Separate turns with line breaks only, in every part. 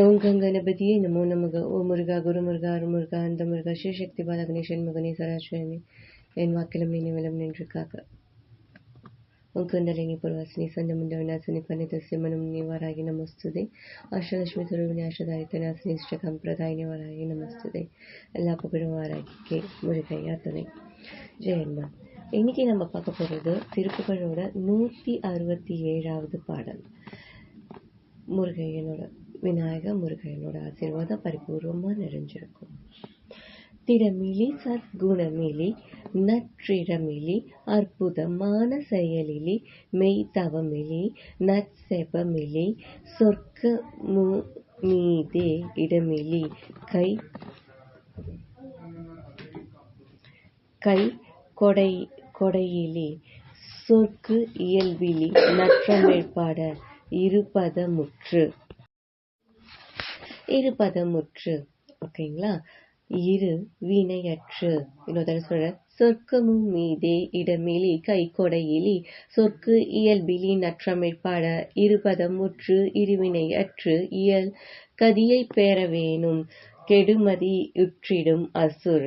ஓம் கங்கணபதியே நமோ நமக. ஓ முருகா குரு முருகா அருமுருகா அந்த முருகா சிவசக்தி பாலகணேசன் மகனே சராசரனே என் வாக்கிலும் நீ நிலம் நின்று காக்க உன் குண்டலினி புரவாசினி சந்தமுண்ட விநாசினி பன்னித சிம்மனம் நீவாராகி நமஸ்துதே. ஆஷலட்சுமி துருவினி ஆஷதாரித்த நாசினி இஷ்டகம் பிரதாயினி வாராகி நமஸ்துதே. எல்லா புகழும் வாராகி கே முருகையா துணை ஜெயன்மா இன்னைக்கு நம்ம பார்க்க போகிறது திருப்புகளோட நூற்றி அறுபத்தி ஏழாவது பாடல். முருகையனோட விநாயக முருகையனோட ஆசீர்வாதம் பரிபூர்வமாக நிறைஞ்சிருக்கும். திறமிலி சத்குணமிலி நற்றிடமிலி அற்புதமான செயலிலி மெய்தவமிலி நற்செபமிலி சொர்க்க மு மீதே இடமிலி கை கை கொடை கொடையிலி சொர்க்கு இயல்பிலி நற்றமிழ்பாட இருபதமுற்று. இருபதமுற்று. ஓகேங்களா? இரு வினையற்று. இன்னொரு சொல்ற சொர்க்கமும் மீதே இடமேலி கை கொடையிலி சொற்கு இயல்பிலி நற்றமிழ்பாட இருபதமுற்று இருவினை அற்று இயல் கதியை பெற வேணும் கெடுமதி உற்றிடும் அசுர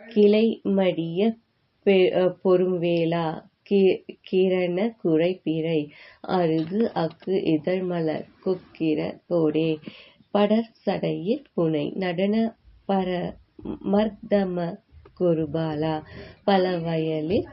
கிளை மடிய பொறும்வேளா கிரண குறை பிறை அருகு அக்கு இதழ் குக்கிர கோடே படர் சடையிற் புனை. நடன பர மர்தம குருபாலா பல வயலில்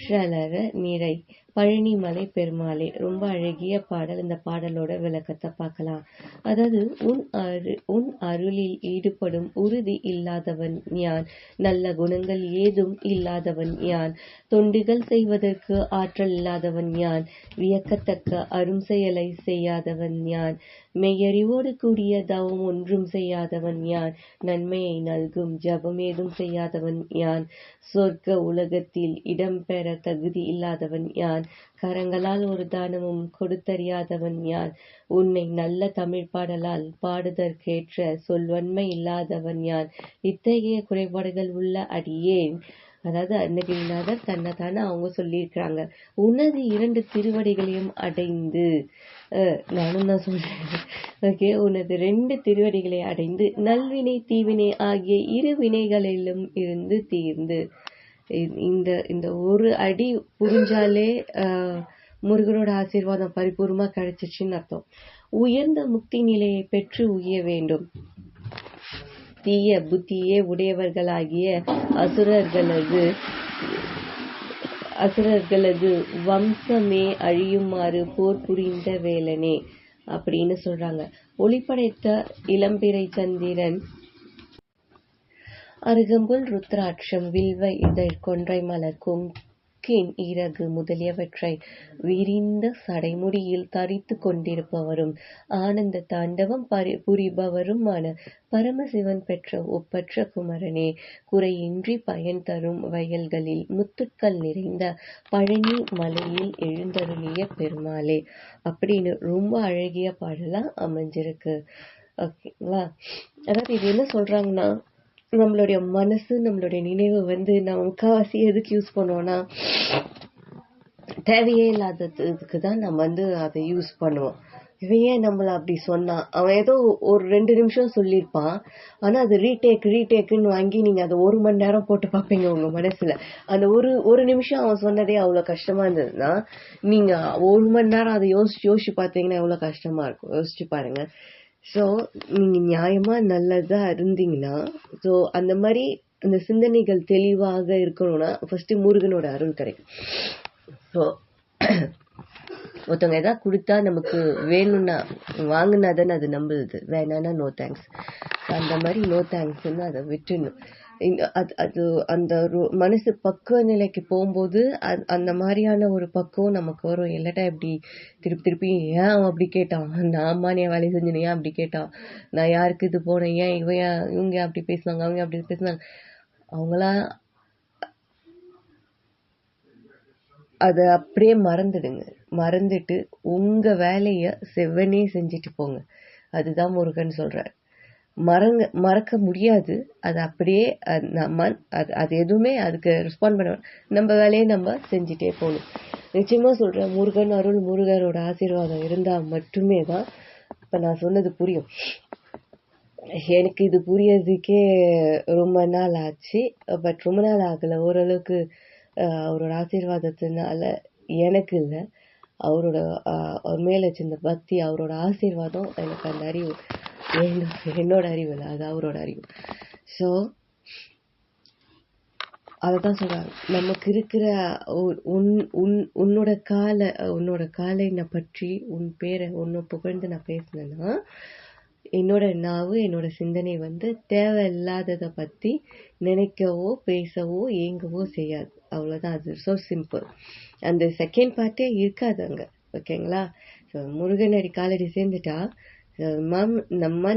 ஷலர நிறை. பழனிமலை பெருமாளே ரொம்ப அழகிய பாடல். இந்த பாடலோட விளக்கத்தை பார்க்கலாம். அதாவது உன் அரு உன் அருளில் ஈடுபடும் உறுதி இல்லாதவன் யான்? நல்ல குணங்கள் ஏதும் இல்லாதவன் யான்? தொண்டுகள் செய்வதற்கு ஆற்றல் இல்லாதவன் யான்? வியக்கத்தக்க அரும் செயலை செய்யாதவன் யான்? மெய்யறிவோடு கூடிய தவம் ஒன்றும் செய்யாதவன் யான். நன்மையை நல்கும் ஜபம் ஏதும் செய்யாதவன் யான். சொர்க்க உலகத்தில் இடம்பெற தகுதி இல்லாதவன் யான். கரங்களால் ஒரு தானமும் கொடுத்தறியாதவன் யான். உன்னை நல்ல தமிழ் பாடலால் பாடுதற்கேற்ற சொல்வன்மை இல்லாதவன் யான். இத்தகைய குறைபாடுகள் உள்ள அடியேன் அதாவது அன்னகிரிநாதர் தன்னை தானே அவங்க சொல்லியிருக்கிறாங்க. உனது இரண்டு திருவடிகளையும் அடைந்து நானும் தான் சொல்றேன். ஓகே உனது ரெண்டு திருவடிகளை அடைந்து நல்வினை தீவினை ஆகிய இரு வினைகளிலும் இருந்து தீர்ந்து. இந்த இந்த ஒரு அடி புரிஞ்சாலே முருகனோட ஆசீர்வாதம் பரிபூர்ணமா கிடைச்சிச்சுன்னு அர்த்தம். உயர்ந்த முக்தி நிலையை பெற்று உய வேண்டும். தீய புத்தியே உடையவர்களாகிய அசுரர்களது அசுரர்களது வம்சமே அழியுமாறு போர் புரிந்த வேலனே அப்படின்னு சொல்றாங்க. ஒளிப்படைத்த இளம்பிறை சந்திரன் அருகம்புல் ருத்ராட்சம் வில்வ இதழ் கொன்றை மலர் கொங்கின் இறகு முதலியவற்றை விரிந்த சடைமுடியில் தரித்து கொண்டிருப்பவரும் ஆனந்த தாண்டவம் பரி புரிபவருமான பரமசிவன் பெற்ற ஒப்பற்ற குமரனே குறையின்றி பயன் தரும் வயல்களில் முத்துக்கள் நிறைந்த பழனி மலையில் எழுந்தருளிய பெருமாளே. அப்படின்னு ரொம்ப அழகிய பாடலா அமைஞ்சிருக்கு. ஓகேங்களா அதாவது இது என்ன சொல்றாங்கன்னா நம்மளுடைய மனசு நம்மளுடைய நினைவு வந்து நம்ம முக்கால்வாசி எதுக்கு யூஸ் பண்ணுவோம்னா தேவையே இல்லாததுக்கு தான் நம்ம வந்து அதை யூஸ் பண்ணுவோம். இவன் ஏன் நம்மளை அப்படி சொன்னான் அவன் ஏதோ ஒரு ரெண்டு நிமிஷம் சொல்லியிருப்பான். ஆனால் அது ரீடேக் ரீடேக்குன்னு வாங்கி நீங்கள் அதை ஒரு மணி நேரம் போட்டு பார்ப்பீங்க உங்கள் மனசில். அந்த ஒரு ஒரு நிமிஷம் அவன் சொன்னதே அவ்வளோ கஷ்டமாக இருந்ததுன்னா நீங்கள் ஒரு மணி நேரம் அதை யோசிச்சு யோசிச்சு பார்த்தீங்கன்னா எவ்வளோ கஷ்டமாக இருக்கும். யோசிச்சு பாருங்கள் ஸோ நீங்கள் நியாயமாக நல்லதாக இருந்தீங்கன்னா ஸோ அந்த மாதிரி அந்த சிந்தனைகள் தெளிவாக இருக்கணும்னா ஃபஸ்ட்டு முருகனோட அருள் கிடைக்கும். ஸோ ஒருத்தவங்க எதாவது கொடுத்தா நமக்கு வேணும்னா வாங்கினா தானே அது நம்புது. வேணான்னா நோ தேங்க்ஸ் அந்த மாதிரி நோ தேங்க்ஸ்ன்னு அதை விட்டுணும் அது அது அந்த மனசு பக்குவ நிலைக்கு போகும்போது அந்த மாதிரியான ஒரு பக்குவம் நமக்கு வரும். இல்லாட்டா இப்படி திருப்பி திருப்பி ஏன் அவன் அப்படி கேட்டான்? நான் நீ வேலை செஞ்சேன் ஏன் அப்படி கேட்டான்? நான் யாருக்கு இது போனேன்? ஏன் இவன் இவங்க அப்படி பேசினாங்க அவங்க அப்படி பேசினாங்க அவங்களாம் அதை அப்படியே மறந்துடுங்க. மறந்துட்டு உங்க வேலையை செவ்வனே செஞ்சுட்டு போங்க. அதுதான் முருகன் சொல்றார். மறங்க மறக்க முடியாது. அது அப்படியே நம்ம அது அது எதுவுமே அதுக்கு ரெஸ்பாண்ட் பண்ண நம்ம வேலையை நம்ம செஞ்சுட்டே போகணும். நிச்சயமா சொல்கிறேன் முருகன் அருள் முருகரோட ஆசீர்வாதம் இருந்தால் மட்டுமே தான் இப்போ நான் சொன்னது புரியும். எனக்கு இது புரியறதுக்கே ரொம்ப நாள் ஆச்சு. பட் ரொம்ப நாள் ஆகலை. ஓரளவுக்கு அவரோட ஆசீர்வாதத்தினால எனக்கு இல்லை. அவரோட அவர் மேலே வச்சிருந்த பக்தி அவரோட ஆசீர்வாதம் எனக்கு அந்த அறிவு என்னோட அறிவு இல்லை அது அவரோட அறிவு. ஸோ அதை தான் சொல்றாங்க நமக்கு இருக்கிற உன் உன் உன்னோட காலை உன்னோட காலை நான் பற்றி உன் பேரை உன்னை புகழ்ந்து நான் பேசினேன்னா என்னோட நாவு என்னோட சிந்தனை வந்து தேவையில்லாததை பற்றி நினைக்கவோ பேசவோ ஏங்கவோ செய்யாது. அவ்வளோதான் அது. ஸோ சிம்பிள் அந்த செகண்ட் பார்ட்டே இருக்காது அங்கே. ஓகேங்களா ஸோ முருகனடி காலடி சேர்ந்துட்டா மேம் நம்ம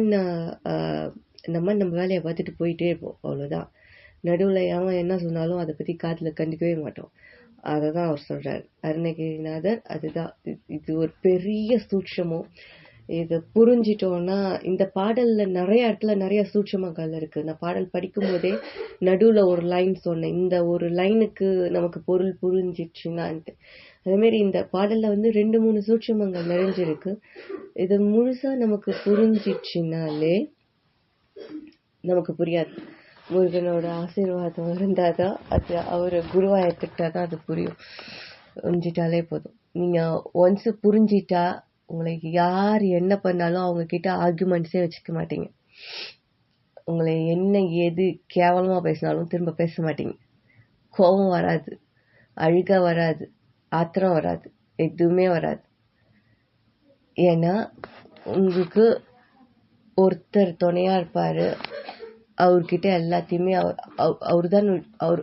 நம்ம நம்ம வேலையை பார்த்துட்டு போயிட்டே இருப்போம் அவ்வளோதான் நடுவில் அவன் என்ன சொன்னாலும் அதை பற்றி காதில் கண்டுக்கவே மாட்டோம். அதை தான் அவர் சொல்கிறார் அருணகிரிநாதர் அதுதான். இது- இது ஒரு பெரிய சூட்சமும். இது புரிஞ்சிட்டோம்னா இந்த பாடல்ல நிறைய இடத்துல நிறைய சூட்சமங்கள் இருக்கு. நான் பாடல் படிக்கும் போதே நடுவுல ஒரு லைன் சொன்னேன். இந்த ஒரு லைனுக்கு நமக்கு பொருள் புரிஞ்சிச்சுன்னான்ட்டு அதே மாதிரி இந்த பாடல்ல வந்து ரெண்டு மூணு சூட்சமங்கள் நிறைஞ்சிருக்கு. இது முழுசா நமக்கு புரிஞ்சிச்சுனாலே நமக்கு புரியாது. முருகனோட ஆசீர்வாதம் இருந்தாதான் அது அவர் குருவாக எடுத்துக்கிட்டாதான் அது புரியும். புரிஞ்சிட்டாலே போதும். நீங்க ஒன்ஸ் புரிஞ்சிட்டா உங்களுக்கு யார் என்ன பண்ணாலும் அவங்க கிட்ட ஆர்குமெண்ட்ஸே வச்சுக்க மாட்டீங்க. உங்களை என்ன எது கேவலமாக பேசினாலும் திரும்ப பேச மாட்டீங்க. கோபம் வராது அழுக வராது ஆத்திரம் வராது எதுவுமே வராது. ஏன்னா உங்களுக்கு ஒருத்தர் துணையாக இருப்பார். அவர்கிட்ட எல்லாத்தையுமே அவர் அவர் தான் அவர்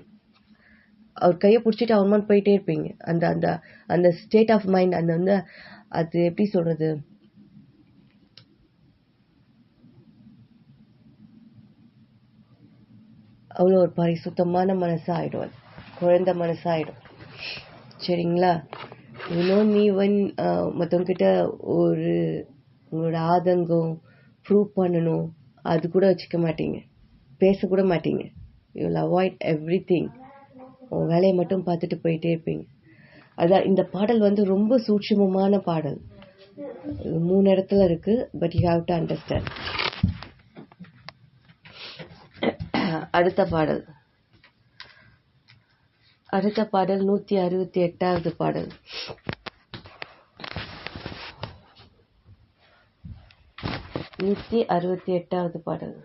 அவர் கையை பிடிச்சிட்டு அவர் மாதிரி போயிட்டே இருப்பீங்க. அந்த அந்த அந்த ஸ்டேட் ஆஃப் மைண்ட் அந்த வந்து அது எப்படி சொல்றது? அவ்வளோ ஒரு பரிசுத்தமான மனசாகிடும் அது. குழந்த மனசாகிடும் சரிங்களா? இன்னும் நீ வன் மற்றவங்க கிட்ட ஒரு உங்களோட ஆதங்கம் ப்ரூவ் பண்ணணும் அது கூட வச்சுக்க மாட்டீங்க. பேசக்கூட மாட்டீங்க. You will avoid everything வேலையை மட்டும் பார்த்துட்டு போயிட்டே இருப்பீங்க. அதான் இந்த பாடல் வந்து ரொம்ப சூட்சமமான பாடல். மூணு இடத்துல இருக்கு but you have to understand அடுத்த பாடல். அடுத்த பாடல் நூத்தி அறுபத்தி எட்டாவது பாடல். நூத்தி அறுபத்தி எட்டாவது பாடல்.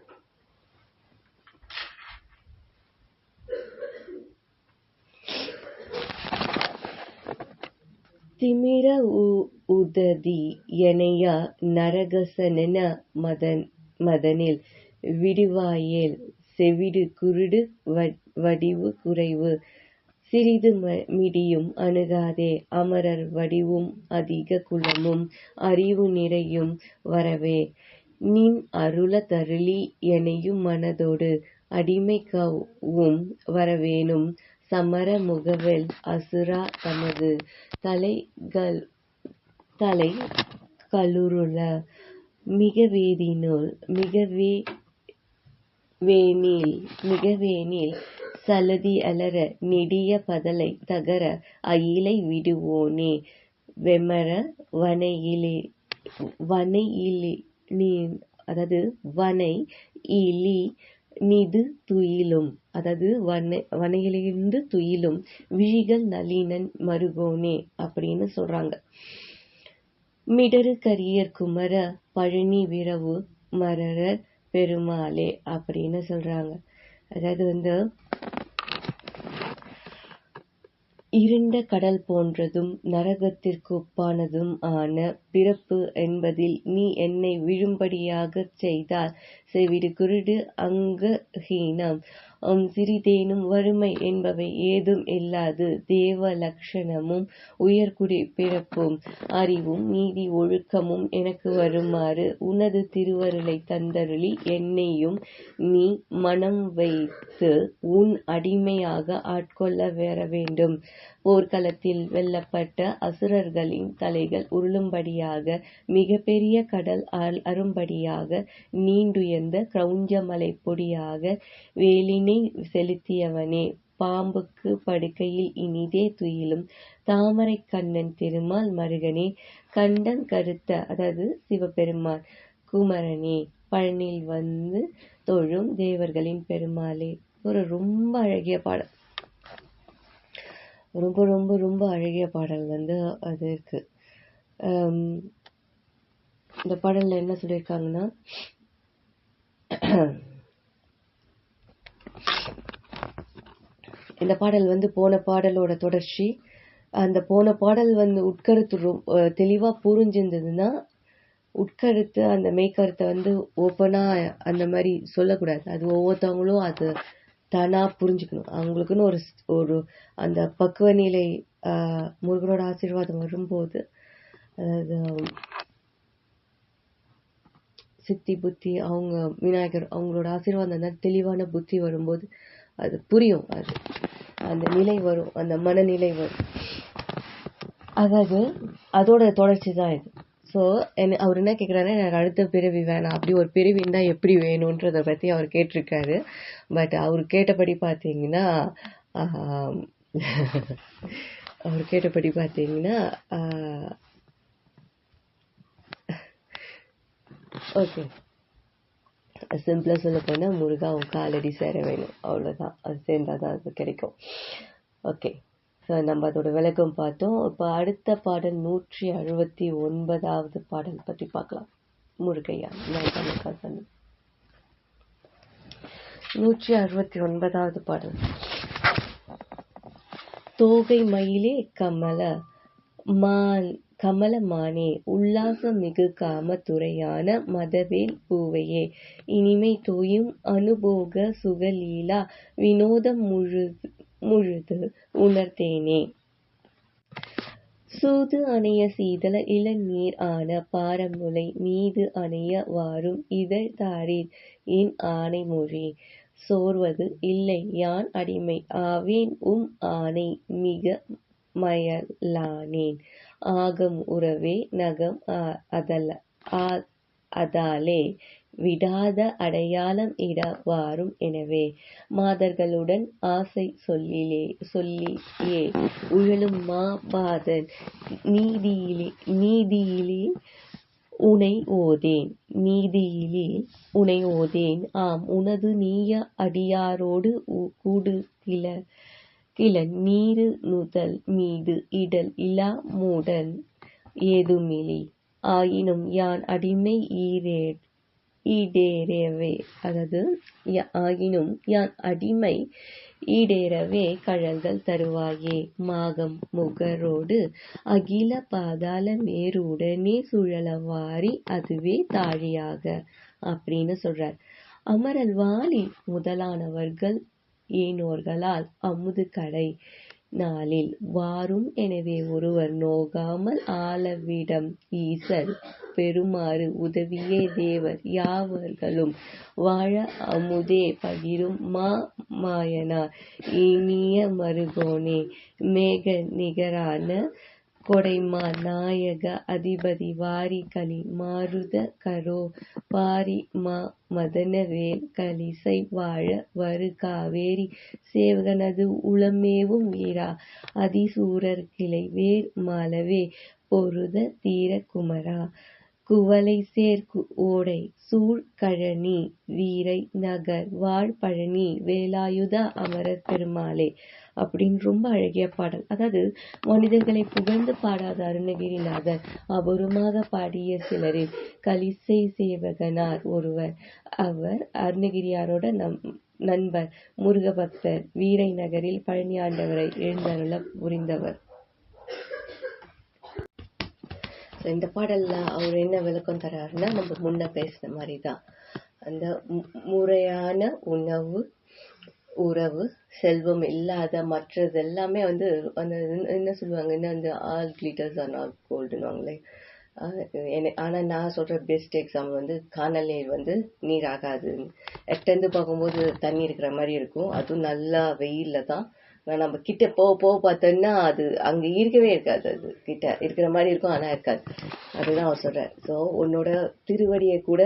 திமிர உ- உததி எனையா நரகசனென மதன் மதனில் விடுவாயேல் செவிடு குருடு வ- வடிவு குறைவு. சிறிது ம- மிடியும் அணுகாதே அமரர் வடிவும் அதிக குலமும் அறிவு நிறையும் வரவே. நின் அருள தருளி எனையும் மனதோடு அடிமைக்கவும் வரவேணும் சமர முகவெல் அசுரா தமது தலை கலுருள மிகவேதினுள் மிகவே வேனில் மிகவேனில் சலதி அலற நெடிய பதலை தகர அயிலை விடுவோனே வெமர வனையிலே நீது நிது துயிலும். அதாவது வன வனையிலிருந்து துயிலும். விழிகள் நளினன் மருகோனே அப்படின்னு சொல்றாங்க. மிடரு கரியர் குமர பழனி விரவு மரரர் பெருமாளே அப்படின்னு சொல்றாங்க. அதாவது வந்து இருண்ட கடல் போன்றதும் நரகத்திற்கு ஒப்பானதும் ஆன பிறப்பு என்பதில் நீ என்னை விழும்படியாகச் செய்தால் செவிடு குருடு அங்கஹீனம். சிறிதேனும் வறுமை என்பவை ஏதும் இல்லாது தேவ லட்சணமும் உயர்குடி பிறப்பும் அறிவும் நீதி ஒழுக்கமும் எனக்கு வருமாறு உனது திருவருளை தந்தருளி என்னையும் நீ மனம் வைத்து உன் அடிமையாக ஆட்கொள்ள வேற வேண்டும். போர்க்களத்தில் வெல்லப்பட்ட அசுரர்களின் தலைகள் உருளும்படியாக மிகப்பெரிய கடல் அரும்படியாக நீண்டுயர்ந்த கிரௌஞ்சமலை பொடியாக வேலினை செலுத்தியவனே. பாம்புக்கு படுக்கையில் இனிதே துயிலும். தாமரை கண்ணன் திருமால் மருகனே கண்டன் கருத்த அதாவது சிவபெருமான் குமரனே பழனியில் வந்து தொழும் தேவர்களின் பெருமாளே. ஒரு ரொம்ப அழகிய பாடல். ரொம்ப ரொம்ப ரொம்ப அழகிய பாடல் வந்து அது இருக்கு. இந்த பாடலில் என்ன சொல்லியிருக்காங்கன்னா இந்த பாடல் வந்து போன பாடலோட தொடர்ச்சி. அந்த போன பாடல் வந்து உட்கருத்து ரொம்ப அஹ் புரிஞ்சிருந்ததுன்னா உட்கருத்து அந்த மெய்க்கருத்தை வந்து ஓப்பனா அந்த மாதிரி சொல்லக்கூடாது. அது ஒவ்வொருத்தவங்களும் அது தானா புரிஞ்சுக்கணும். அவங்களுக்குன்னு ஒரு ஒரு அந்த பக்குவ நிலை முருகனோட ஆசீர்வாதம் வரும்போது அதாவது சித்தி புத்தி அவங்க விநாயகர் அவங்களோட ஆசீர்வாதம் அந்த தெளிவான புத்தி வரும்போது அது புரியும். அது அந்த நிலை வரும். அந்த மனநிலை வரும். அதாவது அதோட தொடர்ச்சி தான் இது. ஸோ என்ன அவர் என்ன கேட்குறாருன்னா எனக்கு அடுத்த பிறவி வேணாம். அப்படி ஒரு பிறவி இருந்தால் எப்படி வேணுன்றதை பற்றி அவர் கேட்டிருக்காரு. பட் அவர் கேட்டபடி பார்த்தீங்கன்னா அவர் கேட்டபடி பார்த்தீங்கன்னா ஓகே சிம்பிளாக சொல்ல போனால் முருகா உன் காலடி சேர வேணும். அவ்வளோதான் அது சேர்ந்தால் தான் அது கிடைக்கும். ஓகே நம்ம அதோட விளக்கம் பார்த்தோம். இப்போ அடுத்த பாடல் நூற்றி அறுபத்தி ஒன்பதாவது பாடல் பற்றி பார்க்கலாம். முருகையா நான் நூற்றி அறுபத்தி ஒன்பதாவது பாடல். தோகை மயிலே கமல மான் கமலமானே உல்லாசம் மிகு காமத்துறையான மதவேல் பூவையே இனிமை தோயும் அனுபோக சுகலீலா வினோதம் முழு முழுது உணர்த்தேனே. சூது அணைய சீதள இளநீர் ஆன பாரமுலை மீது அணைய வாரும் இதழ் தாரீர் என் ஆணை மொழி. சோர்வது இல்லை யான் அடிமை? ஆவேன் உம் ஆணை மிக மயலானேன். ஆகம் உறவே நகம் அதல ஆ- அதாலே விடாத அடையாளம் இட வாரும் எனவே மாதர்களுடன் ஆசை சொல்லிலே சொல்லியே உழலும் மாபாதன் நீதியிலே நீதியிலே உனை ஓதேன் நீதியிலே உனை ஓதேன். ஆம் உனது நீய அடியாரோடு கூடு கிள கிளன் நீரு நுதல் மீது இடல் இலா மூடன் ஏதுமிலி ஆயினும் யான் அடிமை ஈரே ஈடேறவே. அதாவது ய- ஆயினும் யான் அடிமை ஈடேறவே கழல்கள் தருவாயே. மாகம் முகரோடு அகில பாதாள மேருடனே சுழலவாரி அதுவே தாழியாக. அப்படின்னு சொல்றார். அமரல் வாலி முதலானவர்கள் ஏனோர்களால் அமுது கடை. நாளில் வாரும் எனவே ஒருவர் நோகாமல் ஆளவிடம். ஈசர் பெறுமாறு உதவியே தேவர். யாவர்களும் வாழ அமுதே பகிரும் மா மாயனா இனிய மருகோனே மேக நிகரான கொடைமா நாயக அதிபதி வாரிகளி மாருத கரோ பாரி மா மதனவேல் கலிசை வாழ வருகாவேரி சேவகனது உளமேவும் வீரா. அதிசூரர் கிளை வேர் மாலவே பொருத தீர குமரா குவளை சேர்க்கு ஓடை சூழ் கழனி வீரை நகர் வாழ் பழனி வேலாயுத அமரர் பெருமாளே அப்படின்னு ரொம்ப அழகிய பாடல். அதாவது மனிதர்களை புகழ்ந்து பாடாத அருணகிரிநாதர் அபூர்வமாக பாடிய சிலரில் கலிசை சேவகனார் ஒருவர். அவர் அருணகிரியாரோட நம் நண்பர் முருகபக்தர் வீரை நகரில் பழனி ஆண்டவரை எழுந்தருள புரிந்தவர். இந்த பாடல்ல அவர் என்ன விளக்கம் தராருன்னா நம்ம முன்ன பேசின மாதிரி தான் அந்த மு- முறையான உணவு உறவு செல்வம் இல்லாத மற்றது எல்லாமே வந்து அந்த என்ன- சொல்லுவாங்க என்ன அந்த ஆல் கிளிட்டர்ஸ் ஆர் நாட் கோல்டுன்னுவாங்களே ஆனால் நான் சொல்கிற பெஸ்ட் எக்ஸாம்பிள் வந்து காணல் நீர் வந்து நீர் ஆகாது எட்டேந்து பார்க்கும்போது தண்ணி இருக்கிற மாதிரி இருக்கும். அதுவும் நல்லா வெயிலில் தான் ஆனால் நம்ம கிட்ட போக போக பார்த்தோம்னா அது அங்கே இருக்கவே இருக்காது. அது கிட்ட இருக்கிற மாதிரி இருக்கும் ஆனால் இருக்காது. அதுதான் அவர் சொல்கிறேன் ஸோ உன்னோட திருவடியை கூட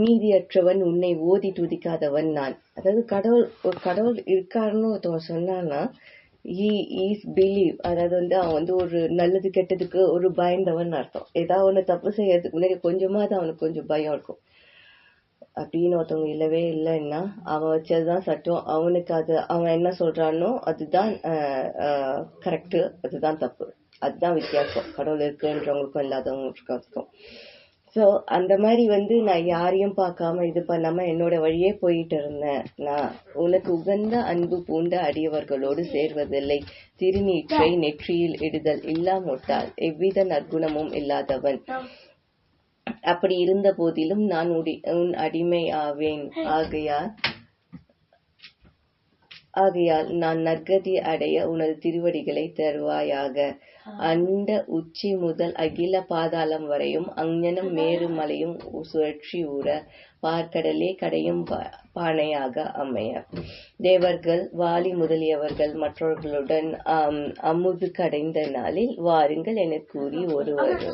நீதியற்றவன் உன்னை ஓதி துதிக்காதவன் நான். அதாவது கடவுள் ஒரு கடவுள் இருக்காருன்னு ஒருத்தவன் சொன்னான்னா இஸ் பிலீவ் அதாவது வந்து அவன் வந்து ஒரு நல்லது கெட்டதுக்கு ஒரு பயந்தவன் அர்த்தம். ஏதாவது ஒன்று தப்பு செய்யறதுக்கு முன்னாடி கொஞ்சமாவது அவனுக்கு கொஞ்சம் பயம் இருக்கும். அப்படின்னு ஒருத்தவங்க இல்லவே இல்லைன்னா அவன் வச்சதுதான் சட்டம். அவனுக்கு அது அவன் என்ன சொல்றானோ அதுதான் கரெக்டு அதுதான் தப்பு. அதுதான் வித்தியாசம். கடவுள் இருக்குன்றவங்களுக்கும் இல்லாதவங்களுக்கும் ஸோ அந்த மாதிரி வந்து நான் யாரையும் பார்க்காம இது பண்ணாம என்னோட வழியே போயிட்டு இருந்தேன். நான் உனக்கு உகந்த அன்பு பூண்ட அடியவர்களோடு சேர்வதில்லை. திருநீற்றை நெற்றியில் இடுதல் இல்லாமொட்டால் எவ்வித நற்குணமும் இல்லாதவன். அப்படி இருந்த போதிலும் நான் உன் அடிமை ஆவேன் ஆகையால் ஆகையால் நான் நற்கதி அடைய உனது திருவடிகளை தருவாயாக. அண்ட உச்சி முதல் அகில பாதாளம் வரையும் அங்ஞனம் மேருமலையும் சுழற்சி ஊற பார்க்கடலே கடையும் பானையாக அமைய. தேவர்கள் வாலி முதலியவர்கள் மற்றவர்களுடன் அமுது கடைந்த நாளில் வாருங்கள் என கூறி ஒருவர்.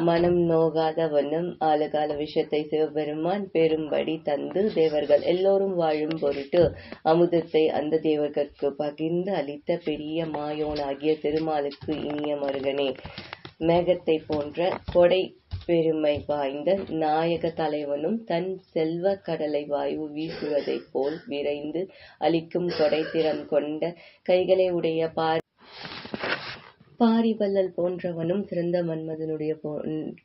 மனம் நோகாத வண்ணம் ஆளுகால விஷயத்தை சிவபெருமான் பெரும்படி தந்து தேவர்கள் எல்லோரும் வாழும் பொருட்டு அமுதத்தை அந்த தேவர்களுக்கு பகிர்ந்து அளித்த பெரிய மாயோனாகிய திருமாலுக்கு இனிய மருகனே. மேகத்தை போன்ற கொடை பெருமை வாய்ந்த நாயக தலைவனும் தன் செல்வ கடலை வாயு வீசுவதைப் போல் விரைந்து அளிக்கும் கொடை கொண்ட கைகளை உடைய பார் பாரிவல்லல் போன்றவனும் சிறந்த மன்மதனுடைய போ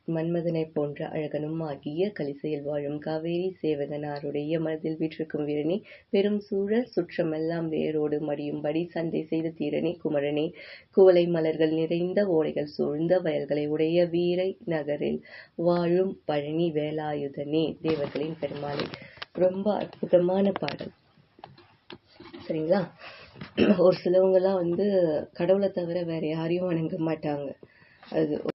மன்மதனைப் போன்ற அழகனும் ஆகிய கலிசையில் வாழும் காவேரி சேவகனாருடைய மனதில் வீற்றிருக்கும் வீரனே பெரும் சூழல் சுற்றமெல்லாம் வேரோடு மடியும்படி சண்டை செய்த தீரனே குமரனே குவளை மலர்கள் நிறைந்த ஓடைகள் சூழ்ந்த வயல்களை உடைய வீரை நகரில் வாழும் பழனி வேலாயுதனே தேவர்களின் பெருமாளே. ரொம்ப அற்புதமான பாடல். சரிங்களா? ஒரு சிலவங்கள்லாம் வந்து கடவுளை தவிர வேற யாரையும் வணங்க மாட்டாங்க. அது